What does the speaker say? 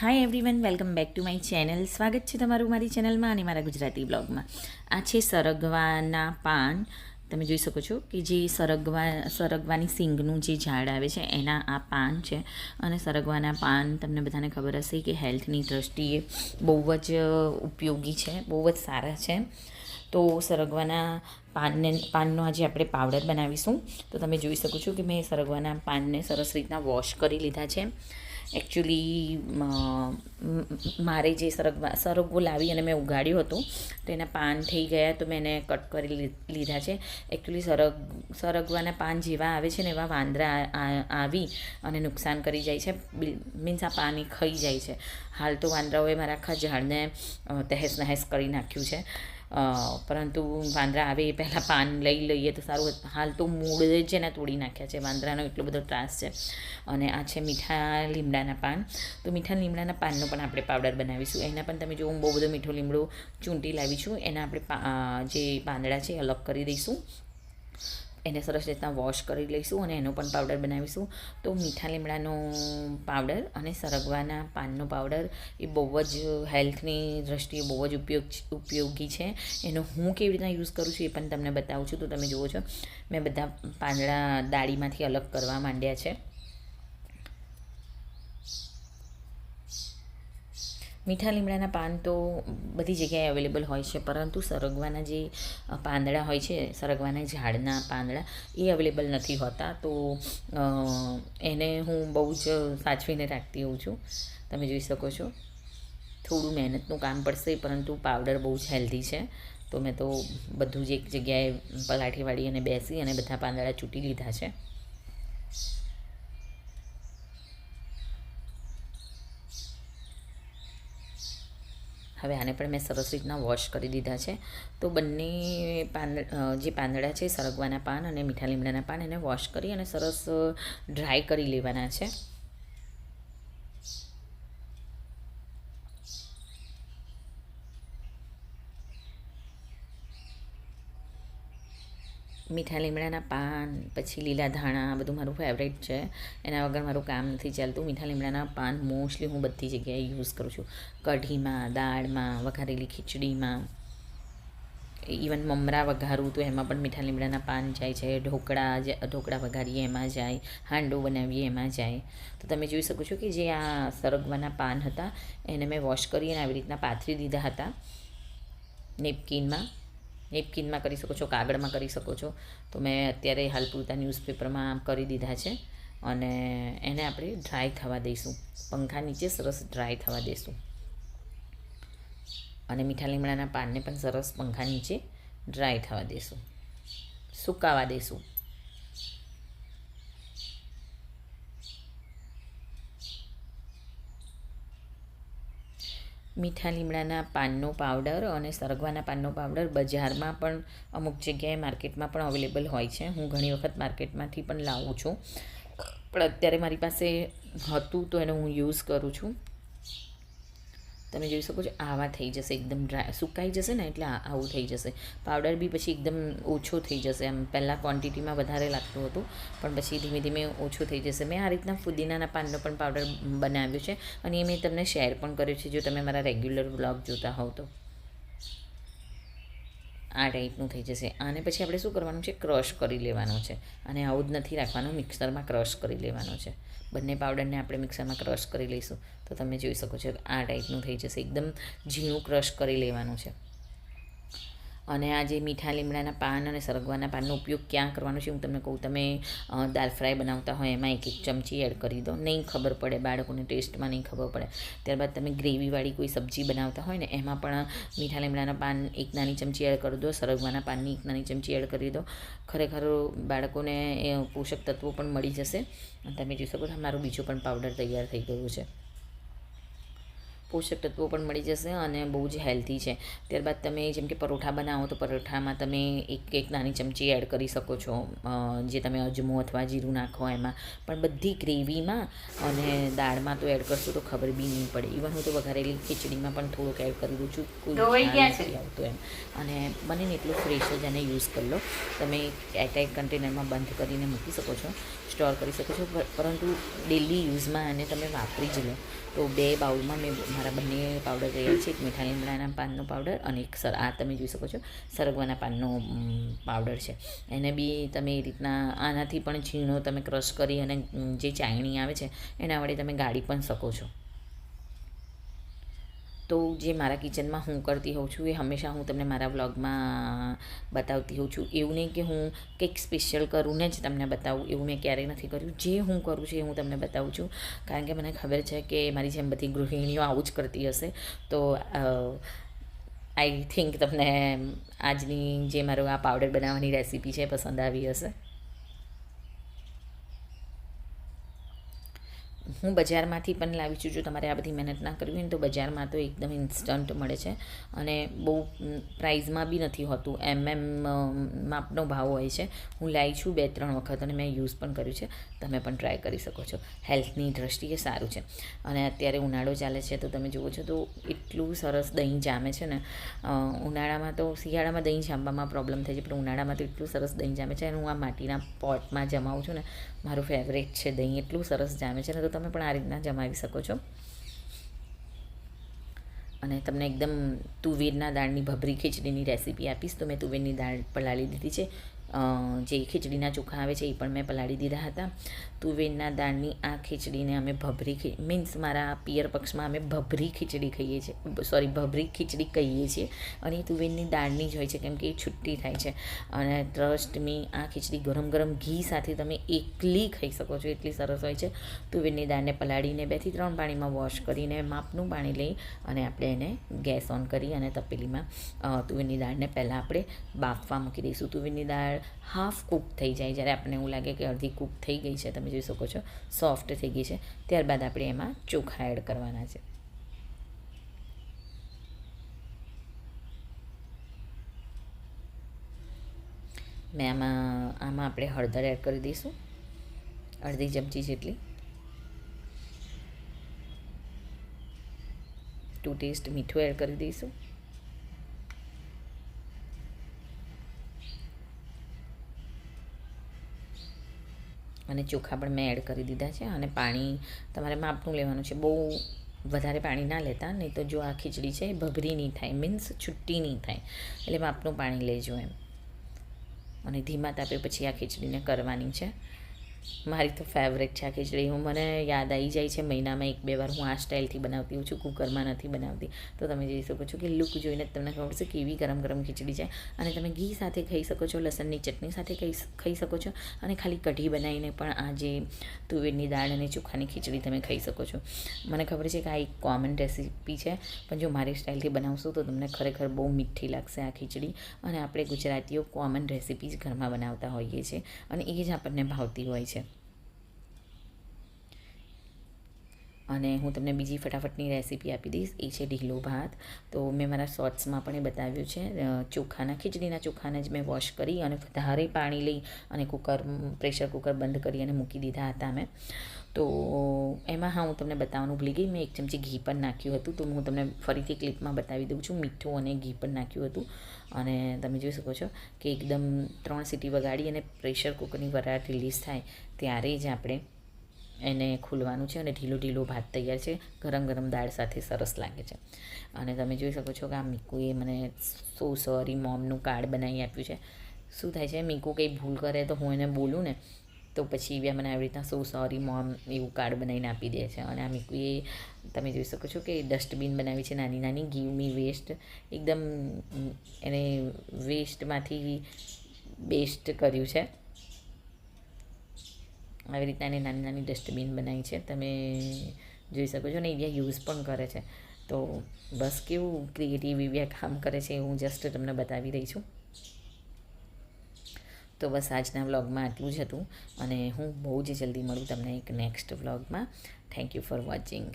Hi everyone welcome back to my channel સ્વાગત છે તમારું મારી ચેનલમાં અને મારા ગુજરાતી બ્લોગમાં આ છે સરગવાના પાન. તમે જોઈ શકો છો કે જે સરગવા, સરગવાની સિંગનું જે ઝાડ આવે છે, એના આ પાન છે. અને સરગવાના પાન તમને બધાને ખબર હશે કે હેલ્થની દ્રષ્ટિએ બહુ જ ઉપયોગી છે, બહુ જ સારા છે. તો સરગવાના પાનને, પાનનો આજે આપણે પાવડર બનાવીશું. તો તમે જોઈ શકો છો કે મેં સરગવાના પાનને સરસ રીતના વોશ કરી લીધા છે. એકચ્યુઅલી મારે જે સરગવા, સરગવો લાવી અને મેં ઉગાડ્યું હતું, તો એના પાન થઈ ગયા, તો મેં એને કટ કરી લીધા છે. એકચ્યુઅલી સરગ, સરગવાના પાન જેવા આવે છે ને, એવા વાંદરા આવી અને નુકસાન કરી જાય છે. મીન્સ આ પાણી ખાઈ જાય છે. હાલ તો વાંદરાઓએ મારા આખા ઝાડને તહેસ નહેસ કરી નાખ્યું છે. પરંતુ વાંદરા આવે એ પહેલાં પાન લઈ લઈએ તો સારું હાલ તો મૂળ જ એના તોડી નાખ્યા છે. વાંદરાનો એટલો બધો ત્રાસ છે. અને આ છે મીઠા લીમડાના પાન. તો મીઠા લીમડાના પાનનો પણ આપણે પાવડર બનાવીશું. એના પણ તમે જો હું બહુ બધો મીઠો લીમડો ચૂંટી લાવી છું. એના આપણે જે પાંદડા છે એ અલગ કરી દઈશું. એને સરસ રીતના વોશ કરી લઈશું અને એનો પણ પાવડર બનાવીશું. તો મીઠા લીમડાનો પાવડર અને સરગવાના પાનનો પાવડર એ બહુ જ હેલ્થની દ્રષ્ટિએ બહુ જ ઉપયોગ ઉપયોગી છે. એનો હું કેવી રીતના યુઝ કરું છું એ પણ તમને બતાવું છું. તો તમે જુઓ છો, મેં બધા પાંદડા દાળીમાંથી અલગ કરવા માંડ્યા છે. મીઠા લીમડાના પાન તો બધી જગ્યાએ અવેલેબલ હોય છે, પરંતુ સરગવાના જે પાંદડા હોય છે, સરગવાના ઝાડના પાંદડા એ અવેલેબલ નથી હોતા. તો એને હું બહુ જ સાચવીને રાખતી હોઉં છું. તમે જોઈ શકો છો. થોડું મહેનતનું કામ પડશે, પરંતુ પાવડર બહુ જ હેલ્ધી છે. તો મેં તો બધું જ એક જગ્યાએ પલાઠી વાળી અને બેસી અને બધા પાંદડા ચૂંટી લીધા છે. હવે આને પણ મેં સરસ રીતના વોશ કરી દીધા છે. તો બંને પાંદ જે પાંદડા છે સરગવાના પાન અને મીઠા લીમડાના પાન એને વોશ કરી અને સરસ ડ્રાય કરી લેવાના છે. મીઠા લીમડાના પાન, પછી લીલા ધાણા, આ બધું મારું ફેવરેટ છે. એના વગર મારું કામ નથી ચાલતું. મીઠા લીમડાના પાન મોસ્ટલી હું બધી જગ્યાએ યુઝ કરું છું. કઢીમાં, દાળમાં, વઘારેલી ખીચડીમાં ઇવન મમરા વઘારું તો એમાં પણ મીઠા લીમડાના પાન જાય છે. ઢોકળા ઢોકળા વઘારીએ એમાં જાય. હાંડો બનાવીએ એમાં જાય. તો તમે જોઈ શકો છો કે જે આ સરગવાના પાન હતા, એને મેં વોશ કરી અને આવી રીતના પાથરી દીધા હતા. નેપકિનમાં. નેપકિનમાં કરી શકો છો, કાગળમાં કરી શકો છો. તો મેં અત્યારે હાલ પૂરતા ન્યૂઝપેપરમાં કરી દીધા છે અને એને આપણે ડ્રાય થવા દઈશું. પંખા નીચે સરસ ડ્રાય થવા દઈશું. અને મીઠા લીમડાના પાનને પણ સરસ પંખા નીચે ડ્રાય થવા દઈશું. સુકાવા દઈશું. મીઠા લીમડાના પાનનો પાવડર અને સરગવાના પાનનો પાવડર બજારમાં પણ અમુક જગ્યાએ માર્કેટમાં પણ અવેલેબલ હોય છે. હું ઘણી વખત માર્કેટમાંથી પણ લાવું છું. પણ અત્યારે મારી પાસે હતું તો એનો હું યુઝ કરું છું. તમે જોઈ શકો છો, આવા થઈ જશે, એકદમ ડ્રાય સુકાઈ જશે ને એટલે આવું થઈ જશે. પાવડર બી પછી એકદમ ઓછો થઈ જશે, એમ પહેલાં ક્વોન્ટિટીમાં વધારે લાગતું હતું, પણ પછી ધીમે ધીમે ઓછું થઈ જશે. મેં આ રીતના ફુદીનાના પાનનો પણ પાવડર બનાવ્યો છે, અને એ મેં તમને શેર પણ કર્યો છે, જો તમે મારા રેગ્યુલર બ્લોગ જોતા હોવ તો. આ ટાઈપનું થઈ જશે. આને પછી આપણે શું કરવાનું છે? ક્રશ કરી લેવાનું છે. અને આવું જ નથી રાખવાનું. મિક્સરમાં ક્રશ કરી લેવાનો છે. બંને પાવડરને આપણે મિક્સરમાં ક્રશ કરી લઈશું. તો તમે જોઈ શકો છો આ ટાઈપનું થઈ જશે. એકદમ ઝીણું ક્રશ કરી લેવાનું છે. અને આ જે મીઠા લીમડાના પાન અને સરગવાના પાનનો ઉપયોગ ક્યાં કરવાનો છે, હું તમને કહું, તમે દાલ ફ્રાય બનાવતા હોય, એમાં એક એક ચમચી એડ કરી દો. નહીં ખબર પડે, બાળકોને ટેસ્ટમાં નહીં ખબર પડે. ત્યારબાદ તમે ગ્રેવીવાળી કોઈ સબ્જી બનાવતા હોય ને, એમાં પણ મીઠા લીમડાના પાન એક નાની ચમચી એડ કરી દો, સરગવાના પાનની એક નાની ચમચી એડ કરી દો. ખરેખર બાળકોને પોષક તત્વો પણ મળી જશે. તમે જોઈ શકો છો મારો બીજો પણ પાવડર તૈયાર થઈ ગયો છે. પોષક તત્વો પણ મળી જશે અને બહુ જ હેલ્ધી છે. ત્યારબાદ તમે જેમ કે પરોઠા બનાવો તો પરોઠામાં તમે એક એક નાની ચમચી એડ કરી શકો છો જે તમે અજમો અથવા જીરું નાખો એમાં. પણ બધી ગ્રેવીમાં અને દાળમાં તો એડ કરશો તો ખબર બી નહીં પડે. ઇવન હું તો વઘારેલી ખીચડીમાં પણ થોડુંક એડ કરી દઉં છું કોઈ આવતું એમ. અને બને ને એટલું ફ્રેશ જ એને યુઝ કરી લો. તમે એરટાઇટ કન્ટેનરમાં બંધ કરીને મૂકી શકો છો સ્ટોર કરી શકો છો. પરંતુ ડેલી યુઝમાં એને તમે વાપરી જ લો. તો બે બાઉલમાં મેં મારા બંને પાવડર તૈયાર છે. એક મીઠા લીમડાના પાનનો પાવડર અને એક સર, આ તમે જોઈ શકો છો, સરગવાના પાનનો પાવડર છે. એને બી તમે એ રીતના આનાથી પણ છીણો તમે ક્રશ કરી અને જે ચાયણી આવે છે, એના વડે તમે ગાળી પણ શકો છો. તો જે મારા કિચનમાં હું કરતી હોઉં છું એ હંમેશા હું તમને મારા વ્લોગમાં બતાવતી હોઉં છું. એવું નહીં કે હું કંઈક સ્પેશિયલ કરું ને જ તમને બતાવું. એવું મેં ક્યારેય નથી કર્યું. જે હું કરું છું એ હું તમને બતાવું છું. કારણ કે મને ખબર છે કે મારી જેમ બધી ગૃહિણીઓ આવું જ કરતી હશે. તો આઈ થિંક તમને આજની જે મારો આ પાવડર બનાવવાની રેસીપી છે પસંદ આવી હશે. હું બજારમાંથી પણ લાવી છું, જો તમારે આ બધી મહેનત ના કરવી હોય તો બજારમાં તો એકદમ ઇન્સ્ટન્ટ મળે છે. અને બહુ પ્રાઇઝમાં બી નથી હોતું. એમ એમ માપનો ભાવ હોય છે. હું લાવી છું બે ત્રણ વખત અને મેં યુઝ પણ કર્યું છે. તમે પણ ટ્રાય કરી શકો છો. હેલ્થની દ્રષ્ટિએ સારું છે. અને અત્યારે ઉનાળો ચાલે છે તો તમે જુઓ છો તો એટલું સરસ દહીં જામે છે ને. ઉનાળામાં તો શિયાળામાં દહીં જામવામાં પ્રોબ્લેમ થાય છે, પણ ઉનાળામાં તો એટલું સરસ દહીં જામે છે અને હું આ માટીના પોટમાં જમાવું છું ને મારું ફેવરેટ છે, દહીં એટલું સરસ જામે છે ને તો તમે પણ આ રીતના જમાવી શકો છો. અને તમને એકદમ તુવેરના દાળની ભભરી ખીચડીની રેસીપી આપીશ, તો મેં તુવેરની દાળ પલાળી દીધી છે. જે ખીચડીના ચોખા આવે છે, એ પણ મેં પલાળી દીધા હતા. તુવેરના દાળની આ ખીચડીને અમે ભભરી મીન્સ મારા પિયર પક્ષમાં અમે ભભરી ખીચડી ખાઈએ છીએ સોરી, ભભરી ખીચડી કહીએ છીએ. અને એ તુવેરની દાળની જ હોય છે, કેમ કે એ છુટ્ટી થાય છે. અને ટ્રસ્ટ મી આ ખીચડી ગરમ ગરમ ઘી સાથે તમે એકલી ખાઈ શકો છો. એટલી સરસ હોય છે. તુવેરની દાળને પલાળીને બેથી ત્રણ પાણીમાં વોશ કરીને માપનું પાણી લઈ અને આપણે એને ગેસ ઓન કરી અને તપેલીમાં તુવેરની દાળને પહેલાં આપણે બાફવા મૂકી દઈશું. તુવેરની દાળ હાફ કૂક થઈ જાય જ્યારે આપણને એવું લાગે કે અડધી કૂક થઈ ગઈ છે, તમે જોઈ શકો છો. સોફ્ટ થઈ ગઈ છે. ત્યારબાદ આપણે એમાં ચોખા એડ કરવાના છે. મેં આમાં આમાં આપણે હળદર એડ કરી દઈશું. અડધી ચમચી જેટલી. ટુ ટેસ્ટ મીઠું એડ કરી દઈશું. અને ચોખા પણ મેં એડ કરી દીધા છે અને પાણી તમારે માપનું લેવાનું છે. બહુ વધારે પાણી ના લેતા, નહીં તો જો આ ખીચડી છે એ ભભરી નહીં થાય મીન્સ છુટ્ટી નહીં થાય. એટલે માપનું પાણી લેજો એમ. અને ધીમા તાપે પછી આ ખીચડીને કરવાની છે. મારી તો ફેવરેટ છે આ ખીચડી. હું મને યાદ આવી જાય છે મહિનામાં એક બે વાર હું આ સ્ટાઇલથી બનાવતી હોઉં છું કુકરમાં નથી બનાવતી. તો તમે જોઈ શકો છો કે લુક જોઈને તમને ખબર છે કેવી ગરમ ગરમ ખીચડી છે. અને તમે ઘી સાથે ખાઈ શકો છો, લસણની ચટણી સાથે ખાઈ ખાઈ શકો છો અને ખાલી કઢી બનાવીને પણ આ જે તુવેરની દાળ અને ચોખાની ખીચડી તમે ખાઈ શકો છો. મને ખબર છે કે આ એક કોમન રેસીપી છે, પણ જો મારી સ્ટાઇલથી બનાવશો તો તમને ખરેખર બહુ મીઠી લાગશે આ ખીચડી. અને આપણે ગુજરાતીઓ કોમન રેસીપી જ ઘરમાં બનાવતા હોઈએ છીએ અને એ જ આપણને ભાવતી હોય છે. અને હું તમને બીજી ફટાફટની રેસીપી આપી દઈશ. એ છે ઢીલો ભાત. તો મેં મારા શોર્ટ્સમાં પણ એ બતાવ્યું છે. ચોખાના, ખીચડીના ચોખાને જ મેં વોશ કરી અને વધારે પાણી લઈ અને કુકર પ્રેશર કુકર બંધ કરી અને મૂકી દીધા હતા મેં. તો એમાં હા, હું તમને બતાવવાનું ભૂલી ગઈ. મેં એક ચમચી ઘી પણ નાખ્યું હતું. તો હું તમને ફરીથી ક્લિપમાં બતાવી દઉં છું. મીઠું અને ઘી પણ નાખ્યું હતું. અને તમે જોઈ શકો છો કે એકદમ ત્રણ સીટી વગાડી અને પ્રેશર કુકરની વરાળ રિલીઝ થાય. ત્યારે જ આપણે એને ખોલવાનું છે અને ઢીલો ઢીલો ભાત તૈયાર છે. ગરમ ગરમ દાળ સાથે સરસ લાગે છે. અને તમે જોઈ શકો છો કે આ મીકુએ મને સો સોરી મોમનું કાર્ડ બનાવી આપ્યું છે. શું થાય છે? મીકુ કંઈ ભૂલ કરે તો હું એને બોલું ને, તો પછી બી મને આવી રીતના સો સોરી મોમ એવું કાર્ડ બનાવીને આપી દે છે. અને આ મીકુએ, તમે જોઈ શકો છો કે ડસ્ટબિન બનાવી છે નાની નાની, ગીવ મી વેસ્ટ. એકદમ એને વેસ્ટમાંથી બેસ્ટ કર્યું છે. આવી રીતના એને નાની નાની ડસ્ટબિન બનાવી છે. તમે જોઈ શકો છો ને એરિયા યુઝ પણ કરે છે. તો બસ કેવું ક્રિએટિવ એવી કામ કરે છે હું જસ્ટ તમને બતાવી રહી છું. તો બસ આજના વ્લોગમાં આટલું જ હતું. અને હું બહુ જ જલ્દી મળું તમને એક નેક્સ્ટ વ્લોગમાં. Thank you for watching